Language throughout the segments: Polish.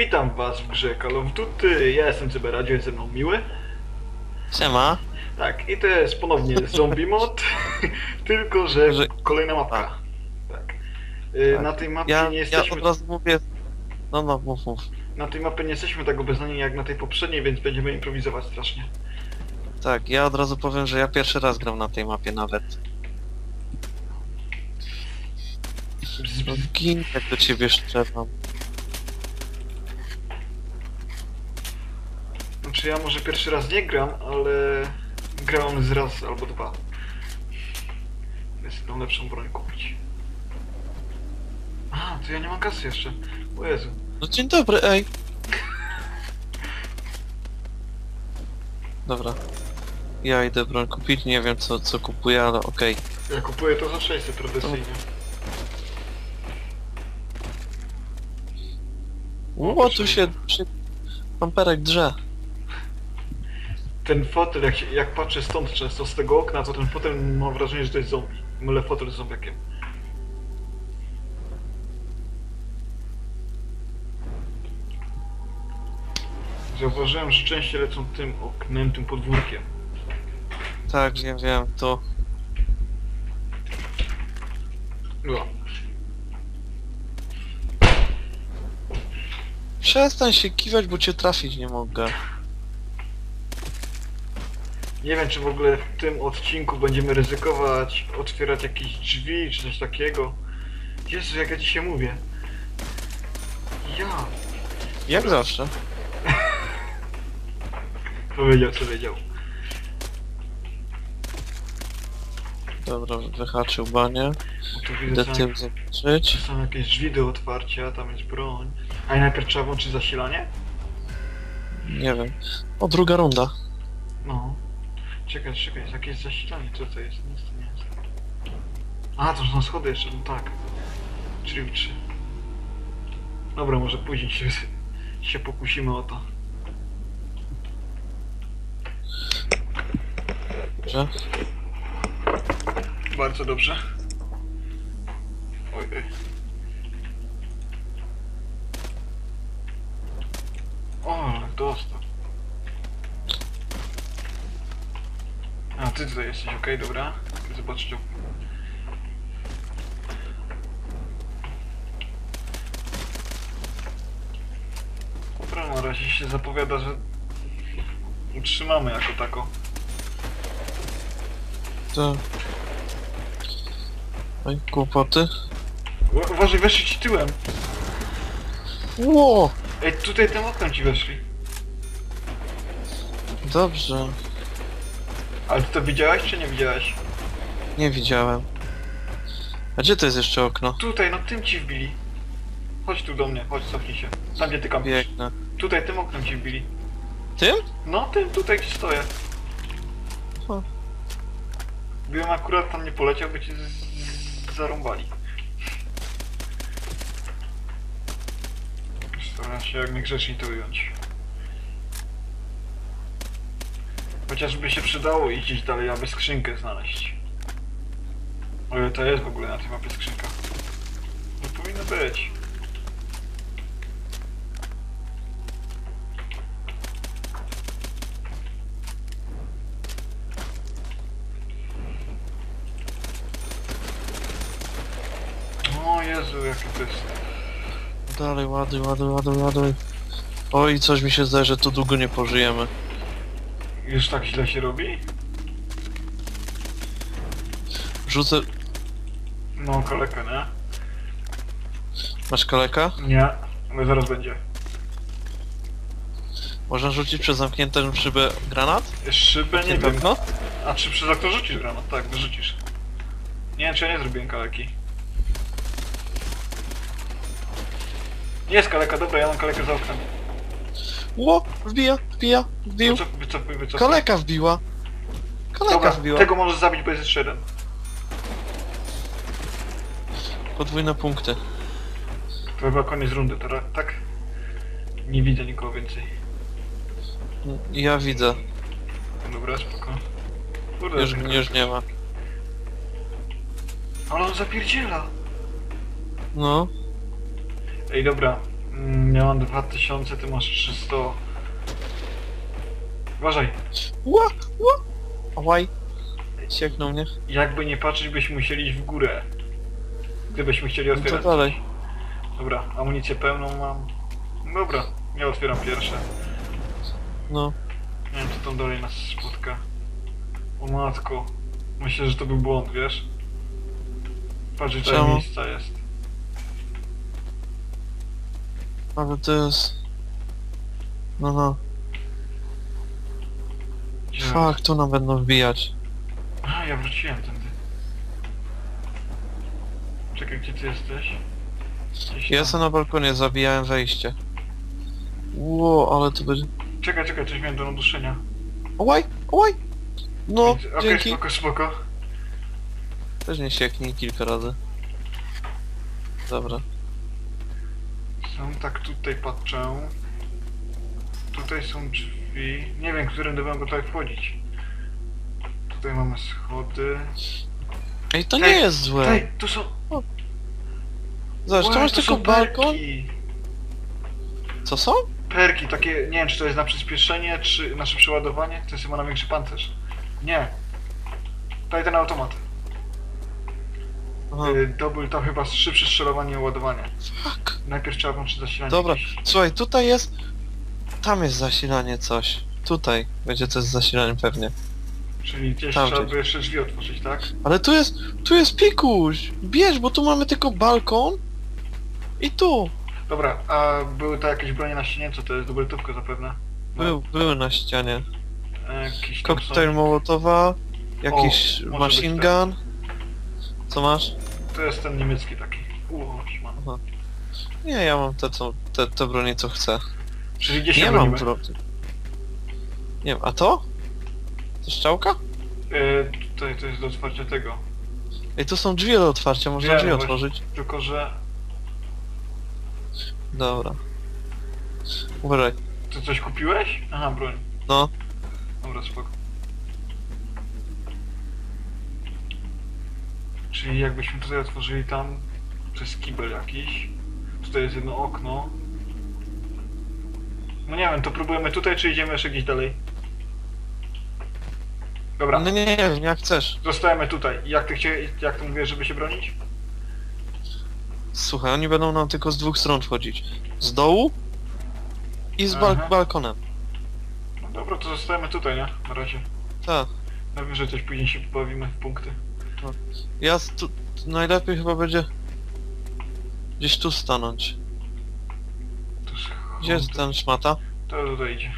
Witam was w grze Call of Duty, ja jestem Cyberadio, jest ze mną Miły. Siema. Tak, i to jest ponownie zombie mod, tylko że Że- kolejna mapka. Tak. Y, Tak. Na tej mapie Ja, nie ja jesteśmy... od razu mówię... No no, mów, mów. Na tej mapie nie jesteśmy tak obeznani jak na tej poprzedniej, więc będziemy improwizować strasznie. Tak, ja od razu powiem, że ja pierwszy raz gram na tej mapie nawet. Bzz, bzz. do ciebie strzelam. Znaczy ja może pierwszy raz nie gram, ale grałem z raz albo dwa. Jest tą lepszą broń kupić. A, to ja nie mam kasy jeszcze. O Jezu. No dzień dobry, ej. Dobra. Ja idę broń kupić, nie wiem co, co kupuję, ale okej. Ja kupuję to za 600 tradycyjnie. Ło, tu się. Pamperek drze. Ten fotel, jak, się, jak patrzę stąd często z tego okna, to ten fotel mam wrażenie, że to jest zombie. Mylę fotel z zombiakiem. Zauważyłem, że częściej lecą tym oknem, tym podwórkiem. Tak, wiem, wiem, to... No. Przestań się kiwać, bo cię trafić nie mogę. Nie wiem, czy w ogóle w tym odcinku będziemy ryzykować otwierać jakieś drzwi, czy coś takiego. Jezu, jak ja dzisiaj mówię. Ja. Jak zawsze. Powiedział, co wiedział. Dobra, wyhaczył banie. Bo tu widzę, Idę są, tym zobaczyć. są jakieś drzwi do otwarcia, tam jest broń. A i najpierw trzeba włączyć zasilanie? Nie wiem. O, druga runda. No. Czekaj, czekaj, jest jakieś zasilanie, co to jest? Nic to nie jest. A, to są schody jeszcze, no tak. Czyli trzy. Dobra, może później się, się pokusimy o to. Dobrze. Bardzo dobrze. Oj, oj. Ty tutaj jesteś, okej, dobra. Zobacz tu. Dobra, na razie się zapowiada, że utrzymamy jako tako. To... Oj, kłopoty. Uważaj, weszli ci tyłem. Ło! Ej, tutaj tym oknem ci weszli. Dobrze. Ale ty to widziałeś czy nie widziałeś? Nie widziałem. A gdzie to jest jeszcze okno? Tutaj, no tym ci wbili. Chodź tu do mnie, chodź, cofnij się. Tam gdzie ty kampisz. Biegnę. Tutaj tym oknem ci wbili. Tym? No, tym, tutaj gdzie stoję. O. Gdybym akurat tam nie poleciał, by cię z- z- zarąbali. Staram się jak najgrzeczniej to ująć. Chociażby się przydało iść dalej, aby skrzynkę znaleźć. O ile to jest w ogóle na tej mapie skrzynka. No powinno być. O Jezu, jakie to jest... Dalej, ładuj, ładuj, ładuj, ładuj. Oj, coś mi się zdaje, że tu długo nie pożyjemy. Już tak źle się robi? Rzucę... No, kalekę, nie? Masz kaleka? Nie, ale zaraz będzie. Można rzucić przez zamkniętą szybę granat? Szybę nie wiem. okno? A czy przez okno rzucisz granat? Tak, wyrzucisz. Nie wiem, czy ja nie zrobiłem kaleki. Jest kaleka, dobra, ja mam kalekę za oknem. Ło! Wbija, wbija, wbił. Wycofuj, wycofuj, wycofuj. Kaleka wbiła. Kaleka Dobra, wbiła. tego możesz zabić, bo jest jeszcze jeden. Podwójne punkty. To chyba koniec rundy, teraz, tak? Nie widzę nikogo więcej. Ja widzę. Dobra, spoko. Kurde, Już, już nie ma. Ale on zapierdziela. No. Ej, dobra. Mm, Ja mam 2000, ty masz 300. Uważaj, Ła, ła! Ałaj! Sieknął mnie. jakby nie patrzeć, byśmy musieli iść w górę. Gdybyśmy chcieli No to otwierać. dalej. Dobra, amunicję pełną mam. Dobra, ja otwieram pierwsze. No. Nie wiem, co tam dalej nas spotka. O matko. Myślę, że to był błąd, wiesz? Patrz, że Czemu? tutaj miejsca jest. Ale to jest... No no. Fuck, tu nam będą wbijać. A, ja wróciłem tędy. Czekaj, gdzie ty jesteś? Gdzieś Ja sobie na balkonie zabijałem wejście. Ło, ale to będzie... Czekaj, czekaj, coś miałem do naduszenia. Ałaj, ałaj! No, Okej, dzięki. spoko, spoko. Też nie sieknij kilka razy. Dobra. Są tak tutaj patrzę. Tutaj są drzwi. Nie wiem, którym będę tutaj wchodzić. Tutaj mamy schody. Ej, to Ej, nie jest złe. Tutaj, tu są. Zobacz, tu Ła, masz to tylko są balkon. Perki. Co są? perki, takie, nie wiem czy to jest na przyspieszenie, czy nasze przeładowanie. To jest chyba na większy pancerz. Nie. Tutaj ten automat. Aha. Y, Double to chyba szybsze strzelowanie i ładowanie. Fuck. Najpierw trzeba włączyć zasilanie. Dobra, jakieś. słuchaj, tutaj jest... Tam jest zasilanie coś. Tutaj będzie coś z zasilaniem pewnie. Czyli gdzieś Tam trzeba gdzieś. by jeszcze drzwi otworzyć, tak? Ale tu jest... Tu jest pikuś! Bierz, bo tu mamy tylko balkon. I tu. Dobra, a były to jakieś bronie na ścianie? Co to jest? Dubeltówka zapewne? No. Był, były na ścianie. E, Jakiś tam są- Koktajl Mołotowa. Jakiś może machine być gun. Co masz? To jest ten niemiecki taki. Uuu, man. Nie, ja mam te, co, te, te bronie co chcę. Czyli gdzie się Nie mam bronimy? broni. Nie wiem, a to? To szczałka? E, tutaj to jest do otwarcia tego. Ej, tu są drzwi do otwarcia, można Wiem, drzwi właśnie. otworzyć. Tylko, że... Dobra. Uważaj. Ty coś kupiłeś? Aha, broń. No. Dobra, spoko. Czyli jakbyśmy tutaj otworzyli tam przez kibel jakiś. Tutaj jest jedno okno. No nie wiem, to próbujemy tutaj, czy idziemy jeszcze gdzieś dalej? Dobra, No nie, nie wiem, jak chcesz. zostajemy tutaj. Jak ty, chcie, jak ty mówisz, żeby się bronić? Słuchaj, oni będą nam tylko z dwóch stron wchodzić. Z dołu i z bal Aha. balkonem. No dobra, to zostajemy tutaj, nie? Na razie. Tak. Najwyżej coś później się pobawimy w punkty. Ja s- tu, tu najlepiej chyba będzie gdzieś tu stanąć. Gdzie jest ten szmata? To tutaj idzie.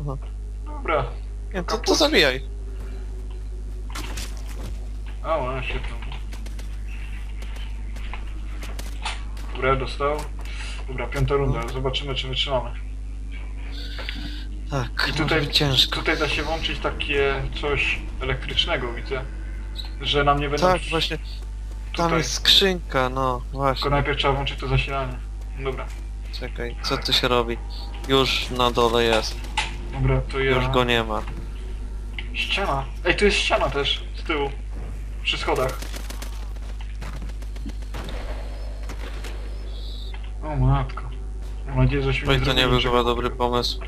Aha. Dobra. Nie, to, to Kaput. zabijaj. A, no, świetnie. Dobra, dostał. Dobra, piąta runda. Zobaczymy, czy wytrzymamy. Tak, I tutaj, być ciężko. tutaj da się włączyć takie coś elektrycznego, widzę. Że nam nie będą... Tak, właśnie. Tam tutaj. jest skrzynka, no Tylko właśnie. najpierw trzeba włączyć to zasilanie. Dobra. Czekaj, co tu się robi? Już na dole jest. Dobra, to ja... Już go nie ma. Ściana. Ej, tu jest ściana też, z tyłu. Przy schodach. O matko. Mam nadzieję, że się Oj, to nie był chyba dobry pomysł.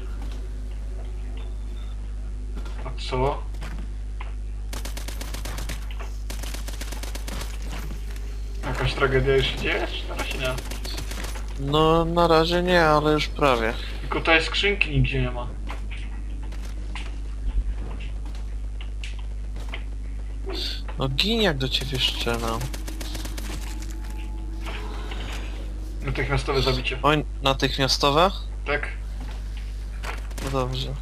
A co? Jakaś tragedia już się dzieje? Na razie nie? No, na razie nie, ale już prawie. Tylko tej skrzynki nigdzie nie ma. No gin jak do ciebie strzelam. Natychmiastowe zabicie. Oj, natychmiastowe? Tak? No dobrze.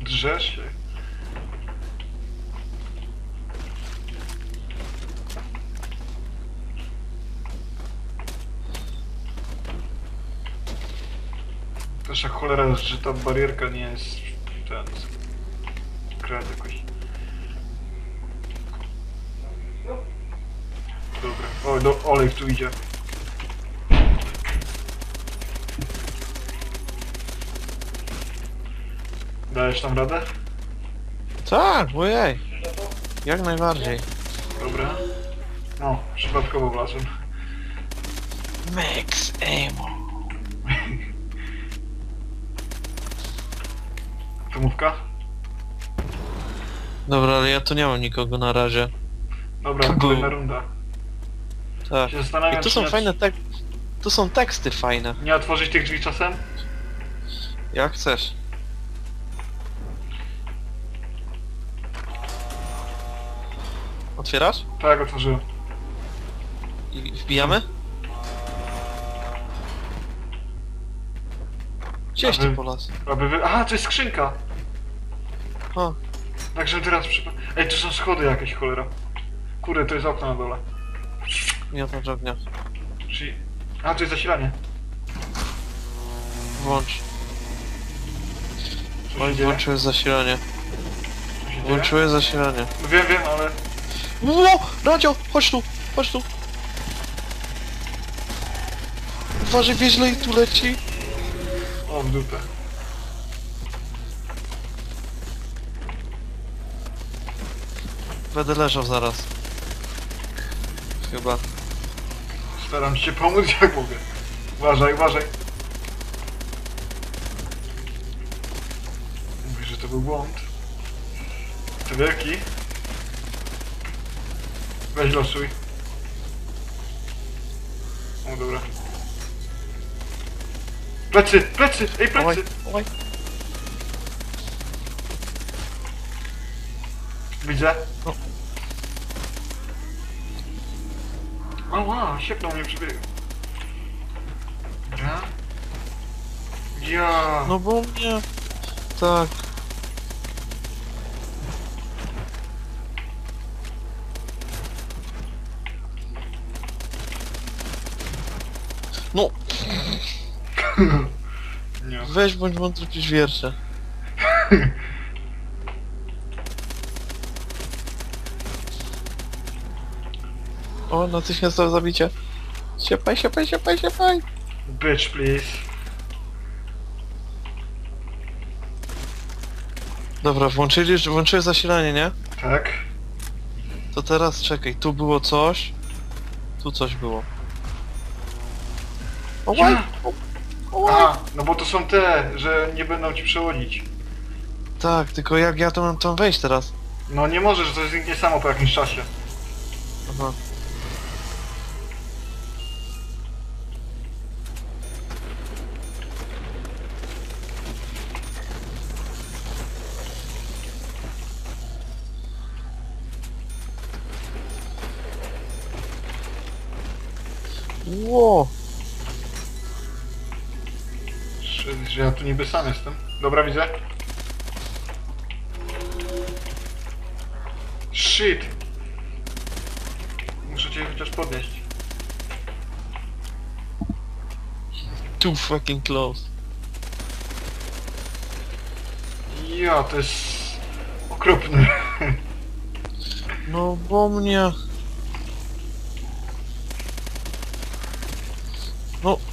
Drzesz się? Jak cholera, że ta barierka nie jest ten... Krat jakoś. Dobra. O, do, olej tu idzie. Dajesz tam radę? Tak, ojej. Jak najbardziej. Dobra. No, przypadkowo wlazłem. Max Emo. Wymówka? Dobra, ale ja tu nie mam nikogo na razie. Dobra, Kogo? kolejna runda. Tak. Się I tu czy są nie, fajne tek... Tu są teksty fajne. nie otworzyć tych drzwi czasem? Jak chcesz. Otwierasz? Tak, otworzyłem. I wbijamy? Gdzieś ty Aby- po las. Aby wy... Aha, to jest skrzynka! O, Także teraz przypa... Ej, tu są schody jakieś, cholera. Kurde, to jest okno na dole. miotacz ognia. Czyli... A, tu jest zasilanie. Włącz. Co się Oj, dzieje? włączyłeś zasilanie. Co się dzieje? Włączyłeś zasilanie. No wiem, wiem, ale... Ło! Radio! Chodź tu! Chodź tu! Uważaj, wieźle i tu leci. O, w dupę. Będę leżał zaraz. Chyba. Staram się pomóc jak mogę. Uważaj, uważaj. Mówię, że to był błąd. To wielki. Weź losuj. O, dobra. Plecy, plecy, ej, Oj, plecy! oj. Widzę. No. Ała, sieknął mnie przybiegł. Dobra. Ja. No bo mnie... Tak. No, Nie. weź bądź mądry pisz wiersze. O, natychmiastowe zabicie. Siepaj, siepaj, siepaj, siepaj. Bitch, please. Dobra, włączyli, włączyłeś zasilanie, nie? Tak. To teraz czekaj, tu było coś. Tu coś było. O! Ja. A, no bo to są te, że nie będą ci przechodzić. Tak, tylko jak ja tu mam tam wejść teraz? No nie możesz, to zniknie samo po jakimś czasie. Aha. Ło! Że, ja tu niby sam jestem. Dobra, widzę. Shit. Muszę cię chociaż podnieść. Too fucking close. Ja, to jest okropne. No bo mnie...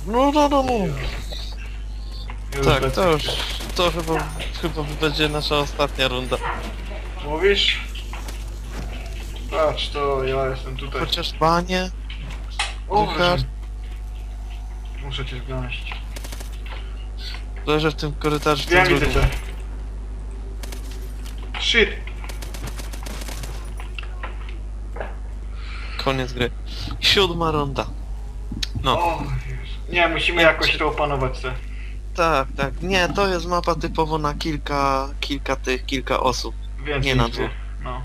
No, no, no, no. Już Tak, to już, to chyba, chyba będzie nasza ostatnia runda. Mówisz? Patrz, to ja jestem tutaj. Chociaż banie, O, Muszę cię znaleźć. leżę w tym korytarzu. w tym widzę drugim. cię. Shit. Koniec gry. Siódma runda. No, O. Nie, musimy jakoś to opanować se. tak, tak. Nie, to jest mapa typowo na kilka, kilka tych, kilka osób. Więcej Nie na dwóch. No.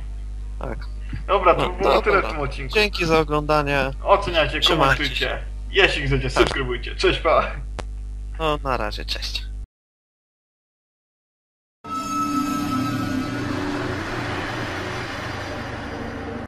Tak. Dobra, to No, było to tyle w dobra. tym odcinku. Dzięki za oglądanie. Oceniajcie, komentujcie. Jeśli chcecie, subskrybujcie. Cześć, pa! No, na razie, cześć.